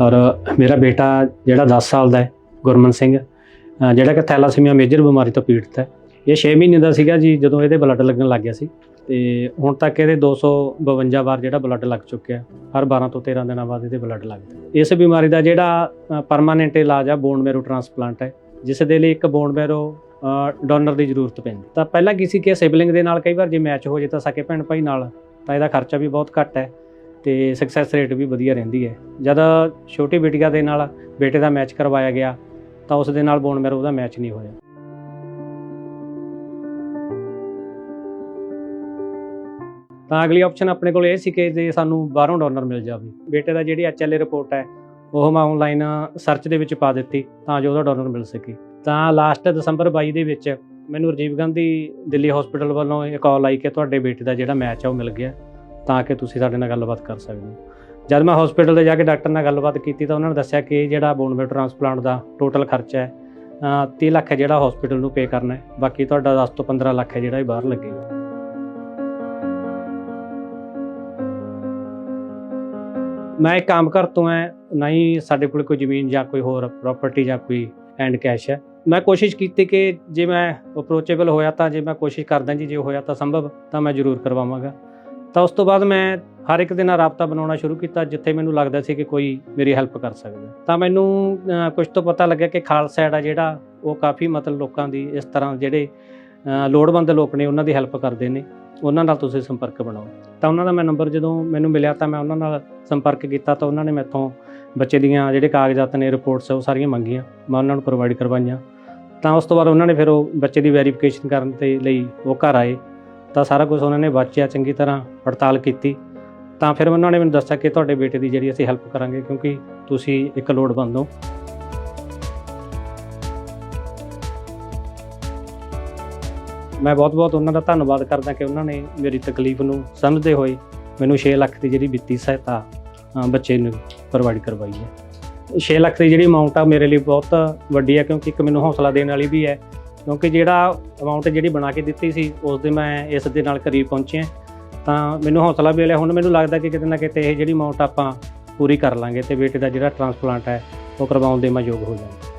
ਔਰ ਮੇਰਾ ਬੇਟਾ ਜਿਹੜਾ 10 ਸਾਲ ਦਾ ਹੈ, ਗੁਰਮਨ ਸਿੰਘ ਜਿਹੜਾ ਕਿ ਥੈਲਾਸੀਮੀਆ ਮੇਜਰ ਬਿਮਾਰੀ ਤੋਂ ਪੀੜਤ ਹੈ। ਇਹ 6 ਮਹੀਨੇ ਦਾ ਸੀਗਾ ਜੀ, ਜਦੋਂ ਇਹਦੇ ਬਲੱਡ ਲੱਗਣ ਲੱਗ ਗਿਆ ਸੀ। ਤੇ ਹੁਣ ਤੱਕ ਇਹਦੇ 252 ਵਾਰ ਜਿਹੜਾ ਬਲੱਡ ਲੱਗ ਚੁੱਕਿਆ ਹਰ 12 ਤੋਂ 13 ਦਿਨਾਂ ਬਾਅਦ ਇਹਦੇ ਬਲੱਡ ਲੱਗਦਾ ਇਸ ਬਿਮਾਰੀ ਦਾ ਜਿਹੜਾ ਪਰਮਾਨੈਂਟ ਇਲਾਜ ਆ ਬੋਨ ਮੈਰੋ ਟ੍ਰਾਂਸਪਲਾਂਟ ਹੈ, ਜਿਸ ਦੇ ਲਈ ਇੱਕ ਬੋਨ ਮੈਰੋ ਡੋਨਰ ਦੀ ਜ਼ਰੂਰਤ ਪੈਂਦੀ ਤਾਂ ਪਹਿਲਾਂ ਕੀ ਸੀ ਕਿ ਸਿਬਲਿੰਗ ਦੇ ਨਾਲ ਕਈ ਵਾਰ ਜੇ ਮੈਚ ਹੋ ਜੇ ਤਾਂ ਸਕੇ ਭੈਣ ਭਾਈ ਨਾਲ, ਤਾਂ ਇਹਦਾ ਖਰਚਾ ਵੀ ਬਹੁਤ ਘੱਟ ਹੈ। ਤੇ ਸਕਸੈਸ ਰੇਟ ਵੀ ਵਧੀਆ ਰਹਿੰਦੀ ਹੈ। ਜਦ ਛੋਟੀ ਬੇਟੀਆਂ ਦੇ ਨਾਲ ਬੇਟੇ ਦਾ ਮੈਚ ਕਰਵਾਇਆ ਗਿਆ, ਤਾਂ ਉਸ ਦੇ ਨਾਲ ਬੋਨ ਮੈਰੋ ਦਾ ਮੈਚ ਨਹੀਂ ਹੋਇਆ। ਤਾਂ ਅਗਲੀ ਆਪਸ਼ਨ ਆਪਣੇ ਕੋਲ ਇਹ ਸੀ ਕਿ ਜੇ ਸਾਨੂੰ ਬਾਹਰੋਂ ਡੋਨਰ ਮਿਲ ਜਾਵੇ। ਬੇਟੇ ਦਾ ਜਿਹੜੀ ਐਚਐਲਏ ਰਿਪੋਰਟ ਹੈ, ਉਹ ਮੈਂ ਆਨਲਾਈਨ ਸਰਚ ਦੇ ਵਿੱਚ ਪਾ ਦਿੱਤੀ, ਤਾਂ ਜੋ ਉਹਦਾ ਡੋਨਰ ਮਿਲ ਸਕੇ। ਤਾਂ ਲਾਸਟ ਦਸੰਬਰ 22 ਦੇ ਵਿੱਚ ਮੈਨੂੰ ਰਜੀਵ ਗਾਂਧੀ ਦਿੱਲੀ ਹਸਪੀਟਲ ਵੱਲੋਂ ਇਹ ਕਾਲ ਆਈ ਕਿ ਤੁਹਾਡੇ ਬੇਟੇ ਦਾ ਜਿਹੜਾ ਮੈਚ ਆ, ਉਹ ਮਿਲ ਗਿਆ। ਤਾਂ ਕਿ ਤੁਸੀਂ ਸਾਡੇ ਨਾਲ ਗੱਲਬਾਤ ਕਰ ਸਕਦੇ ਹੋ। ਜਦ ਮੈਂ ਹਸਪੀਟਲ ਤੇ ਜਾ ਕੇ ਡਾਕਟਰ ਨਾਲ ਗੱਲਬਾਤ ਕੀਤੀ ਤਾਂ ਉਹਨਾਂ ਨੇ ਦੱਸਿਆ ਕਿ ਜਿਹੜਾ ਬੋਨ ਮੈਰੋ ਟ੍ਰਾਂਸਪਲਾਂਟ ਦਾ ਟੋਟਲ ਖਰਚਾ ਹੈ 30 ਲੱਖ ਹੈ ਜਿਹੜਾ ਹਸਪੀਟਲ ਨੂੰ ਪੇ ਕਰਨਾ ਹੈ। ਬਾਕੀ ਤੁਹਾਡਾ 10 ਤੋਂ 15 ਲੱਖ ਹੈ ਜਿਹੜਾ ਇਹ ਬਾਹਰ ਲੱਗੇਗਾ ਮੈਂ ਇੱਕ ਕੰਮ ਘਰ ਤੋਂ ਹੈ, ਨਾ ਹੀ ਸਾਡੇ ਕੋਲ ਕੋਈ ਜ਼ਮੀਨ ਜਾਂ ਕੋਈ ਹੋਰ ਪ੍ਰਾਪਰਟੀ ਜਾਂ ਕੋਈ ਐਂਡ ਕੈਸ਼ ਹੈ। ਮੈਂ ਕੋਸ਼ਿਸ਼ ਕੀਤੀ ਕਿ ਜੇ ਮੈਂ ਅਪਰੋਚੇਬਲ ਹੋਇਆ ਤਾਂ, ਜੇ ਮੈਂ ਕੋਸ਼ਿਸ਼ ਕਰਦਾ ਜੀ, ਜੇ ਹੋਇਆ ਤਾਂ ਸੰਭਵ, ਤਾਂ ਮੈਂ ਜ਼ਰੂਰ ਕਰਵਾਵਾਂਗਾ। ਤਾਂ ਉਸ ਤੋਂ ਬਾਅਦ ਮੈਂ ਹਰ ਇੱਕ ਦੇ ਨਾਲ ਰਾਬਤਾ ਬਣਾਉਣਾ ਸ਼ੁਰੂ ਕੀਤਾ ਜਿੱਥੇ ਮੈਨੂੰ ਲੱਗਦਾ ਸੀ ਕਿ ਕੋਈ ਮੇਰੀ ਹੈਲਪ ਕਰ ਸਕਦਾ। ਤਾਂ ਮੈਨੂੰ ਅਹ, ਕੁਝ ਤੋਂ ਪਤਾ ਲੱਗਿਆ ਕਿ ਖਾਲਸਾ ਐਡ ਆ ਜਿਹੜਾ ਉਹ ਕਾਫੀ ਮਤਲਬ ਲੋਕਾਂ ਦੀ ਇਸ ਤਰ੍ਹਾਂ ਜਿਹੜੇ ਲੋੜਵੰਦ ਲੋਕ ਨੇ ਉਹਨਾਂ ਦੀ ਹੈਲਪ ਕਰਦੇ ਨੇ। ਉਹਨਾਂ ਨਾਲ ਤੁਸੀਂ ਸੰਪਰਕ ਬਣਾਓ। ਤਾਂ ਉਹਨਾਂ ਦਾ ਮੈਂ ਨੰਬਰ ਜਦੋਂ ਮੈਨੂੰ ਮਿਲਿਆ ਤਾਂ ਮੈਂ ਉਹਨਾਂ ਨਾਲ ਸੰਪਰਕ ਕੀਤਾ ਤਾਂ ਉਹਨਾਂ ਨੇ ਮੈਥੋਂ ਬੱਚੇ ਦੀਆਂ ਜਿਹੜੇ ਕਾਗਜ਼ਾਤ ਨੇ ਰਿਪੋਰਟਸ ਉਹ ਸਾਰੀਆਂ ਮੰਗੀਆਂ। ਮੈਂ ਉਹਨਾਂ ਨੂੰ ਪ੍ਰੋਵਾਈਡ ਕਰਵਾਈਆਂ। ਤਾਂ ਉਸ ਤੋਂ ਬਾਅਦ ਉਹਨਾਂ ਨੇ ਫਿਰ ਉਹ ਬੱਚੇ ਦੀ ਵੈਰੀਫਿਕੇਸ਼ਨ ਕਰਨ ਦੇ ਲਈ ਉਹ ਘਰ ਆਏ। ਤਾਂ ਸਾਰਾ ਕੁਝ ਉਹਨਾਂ ਨੇ ਵਾਚਿਆ ਚੰਗੀ ਤਰ੍ਹਾਂ ਪੜਤਾਲ ਕੀਤੀ। ਤਾਂ ਫਿਰ ਉਹਨਾਂ ਨੇ ਮੈਨੂੰ ਦੱਸਿਆ ਕਿ ਤੁਹਾਡੇ ਬੇਟੇ ਦੀ ਜਿਹੜੀ ਅਸੀਂ ਹੈਲਪ ਕਰਾਂਗੇ, ਕਿਉਂਕਿ ਤੁਸੀਂ ਇੱਕ ਲੋੜਵੰਦ ਹੋ। ਮੈਂ ਬਹੁਤ-ਬਹੁਤ ਉਹਨਾਂ ਦਾ ਧੰਨਵਾਦ ਕਰਦਾ ਕਿ ਉਹਨਾਂ ਨੇ ਮੇਰੀ ਤਕਲੀਫ ਨੂੰ ਸਮਝਦੇ ਹੋਏ ਮੈਨੂੰ 6 ਲੱਖ ਦੀ ਜਿਹੜੀ ਵਿੱਤੀ ਸਹਾਇਤਾ ਬੱਚੇ ਨੂੰ ਪ੍ਰੋਵਾਈਡ ਕਰਵਾਈ ਹੈ। 6 ਲੱਖ ਦੀ ਜਿਹੜੀ ਅਮਾਉਂਟ ਆ ਮੇਰੇ ਲਈ ਬਹੁਤ ਵੱਡੀ ਹੈ, ਕਿਉਂਕਿ ਇੱਕ ਮੈਨੂੰ ਹੌਸਲਾ ਦੇਣ ਵਾਲੀ ਵੀ ਹੈ। ਕਿਉਂਕਿ ਜਿਹੜਾ ਅਮਾਉਂਟ ਜਿਹੜੀ ਬਣਾ ਕੇ ਦਿੱਤੀ ਸੀ, ਉਸ ਦੇ ਮੈਂ ਇਸ ਦੇ ਨਾਲ ਕਰੀਬ ਪਹੁੰਚਿਆ ਤਾਂ ਮੈਨੂੰ ਹੌਸਲਾ ਮਿਲਿਆ। ਹੁਣ ਮੈਨੂੰ ਲੱਗਦਾ ਕਿ ਕਿਤੇ ਨਾ ਕਿਤੇ ਇਹ ਜਿਹੜੀ ਅਮਾਉਂਟ ਆਪਾਂ ਪੂਰੀ ਕਰ ਲਾਂਗੇ ਤੇ ਬੇਟੇ ਦਾ ਜਿਹੜਾ ਟ੍ਰਾਂਸਪਲਾਂਟ ਹੈ, ਉਹ ਕਰਵਾਉਣ ਦੇ ਮੈਂ ਯੋਗ ਹੋ ਜਾਵਾਂਗੇ।